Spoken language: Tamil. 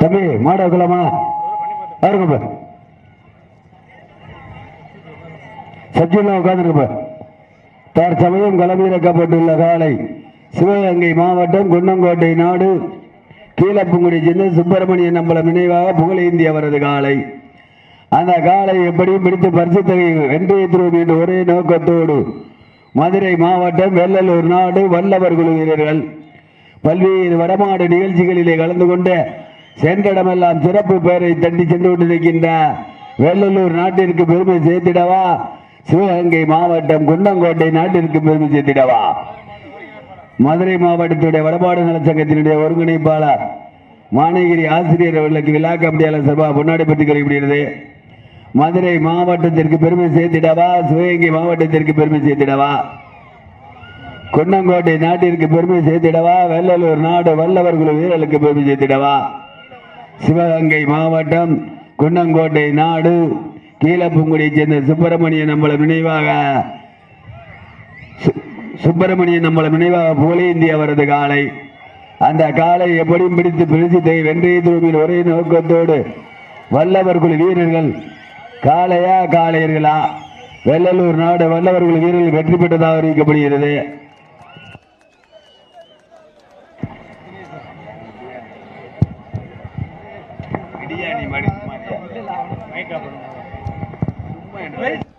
தம்பி மாட குலமா பாருங்க சச்சினா உட்காந்துருக்க தற்சமயம் களமிறக்கப்பட்டுள்ள காலை சிவகங்கை மாவட்டம் குன்னங்கோட்டை நாடு. கீழப்புங்குடி சின்ன சுப்பிரமணியன் நம்பலம் நினைவாக புகழேந்தி அவரது காலை. அந்த காலை எப்படியும் பிடித்து பரிசு தொகை வென்றைய என்ற ஒரே நோக்கத்தோடு மதுரை மாவட்டம் வெள்ளலூர் நாடு வல்லவர் குழு வீரர்கள் பல்வேறு வடமாடு நிகழ்ச்சிகளிலே கலந்து கொண்டு சென்றடமெல்லாம் சிறப்பு பெயரை தட்டி சென்று கொண்டிருக்கின்ற வெள்ளலூர் நாட்டிற்கு பெருமை சேர்த்திடவா? சிவகங்கை மாவட்டம் குண்டங்கோட்டை நாட்டிற்கு பெருமை சேர்த்திடவா? மதுரை மாவட்டத்துடைய வடபாடு நலச்சங்கத்தினுடைய ஒருங்கிணைப்பாளர் மானகிரி ஆசிரியர் அவர்களுக்கு விழா கமிட்டியாளர் சபா பொன்னாடி பெற்றுக் கிடைக்கப்படுகிறது மதுரை மாவட்டத்திற்கு பெருமை சேர்த்திடவா? சிவகங்கை மாவட்டத்திற்கு பெருமை சேர்த்திடவா? குன்னங்கோட்டை நாட்டிற்கு பெருமை சேர்த்திடவா? வெள்ளலூர் நாடு வல்லவர் குழு வீரர்களுக்கு பெருமை சேர்த்திடவா? சிவகங்கை மாவட்டம் குன்னங்கோட்டை நாடு கீழப்பங்குடியைச் சேர்ந்த சுப்பிரமணிய நம்மளை நினைவாக சு- சுப்பிரமணிய நம்மள நினைவாக புகழேந்தி அவரது காலை. அந்த காலை எப்படியும் பிடித்து பிரிசித்தை வென்றைய தூமில் ஒரே நோக்கத்தோடு வல்லவர் குழு வீரர்கள் காளையா காளையர்களா? வெள்ளலூர் நாடு வல்லவர்கள் வீரர்கள் வெற்றி பெற்றதாக அறிவிக்கப்படுகிறது. சும்மா